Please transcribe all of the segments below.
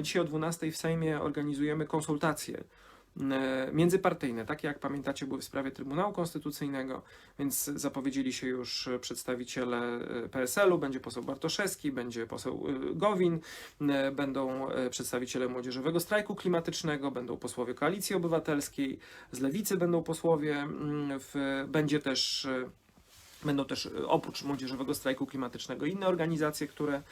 My dzisiaj o 12 w Sejmie organizujemy konsultacje e, międzypartyjne, takie jak pamiętacie były w sprawie Trybunału Konstytucyjnego, więc zapowiedzieli się już przedstawiciele e, PSL-u, będzie poseł Bartoszewski, będzie poseł e, Gowin, będą przedstawiciele Młodzieżowego Strajku Klimatycznego, będą posłowie Koalicji Obywatelskiej, z Lewicy będą posłowie, mm, w, będzie też Będą też e, oprócz Młodzieżowego Strajku Klimatycznego inne organizacje, które,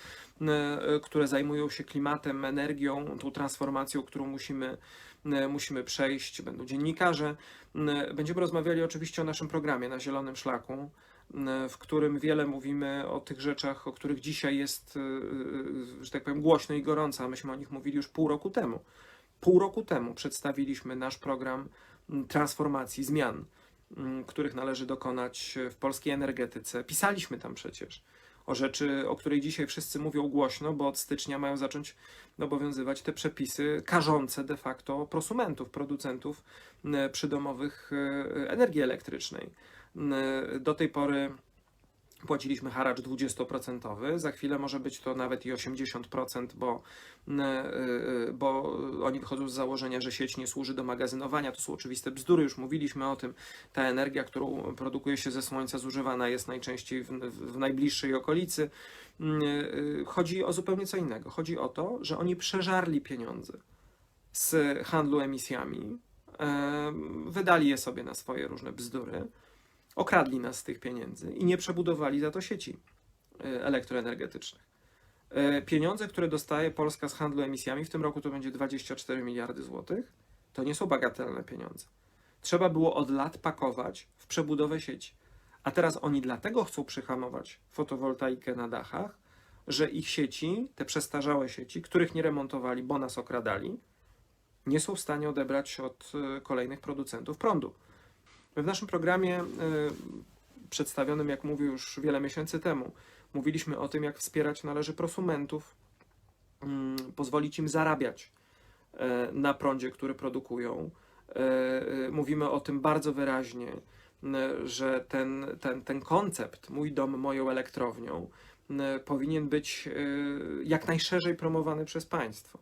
e, które zajmują się klimatem, energią, tą transformacją, którą musimy, e, musimy przejść. Będą dziennikarze. E, Będziemy rozmawiali oczywiście o naszym programie na Zielonym Szlaku, e, w którym wiele mówimy o tych rzeczach, o których dzisiaj jest, e, e, że tak powiem, głośno i gorąco, a myśmy o nich mówili już pół roku temu. Pół roku temu przedstawiliśmy nasz program transformacji, zmian których należy dokonać w polskiej energetyce. Pisaliśmy tam przecież o rzeczy, o której dzisiaj wszyscy mówią głośno, bo od stycznia mają zacząć obowiązywać te przepisy karzące de facto prosumentów, producentów przydomowych e, energii elektrycznej. Do tej pory płaciliśmy haracz 20%, za chwilę może być to nawet i 80%, bo, e, e, bo oni wychodzą z założenia, że sieć nie służy do magazynowania. To są oczywiste bzdury, już mówiliśmy o tym. Ta energia, którą produkuje się ze słońca, zużywana jest najczęściej w, w, najbliższej okolicy. Mm, y, Chodzi o zupełnie co innego. Chodzi o to, że oni przeżarli pieniądze z handlu emisjami, em, wydali je sobie na swoje różne bzdury, okradli nas z tych pieniędzy i nie przebudowali za to sieci y, elektroenergetycznych. Y, Pieniądze, które dostaje Polska z handlu emisjami, w tym roku to będzie 24 miliardy złotych, to nie są bagatelne pieniądze. Trzeba było od lat pakować w przebudowę sieci. A teraz oni dlatego chcą przyhamować fotowoltaikę na dachach, że ich sieci, te przestarzałe sieci, których nie remontowali, bo nas okradali, nie są w stanie odebrać od y, kolejnych producentów prądu. W naszym programie y, przedstawionym, jak mówię już wiele miesięcy temu, mówiliśmy o tym, jak wspierać należy prosumentów, mm, pozwolić im zarabiać e, na prądzie, który produkują. E, e, Mówimy o tym bardzo wyraźnie, że ten, ten, ten koncept mój dom, moją elektrownią powinien być e, jak najszerzej promowany przez państwo.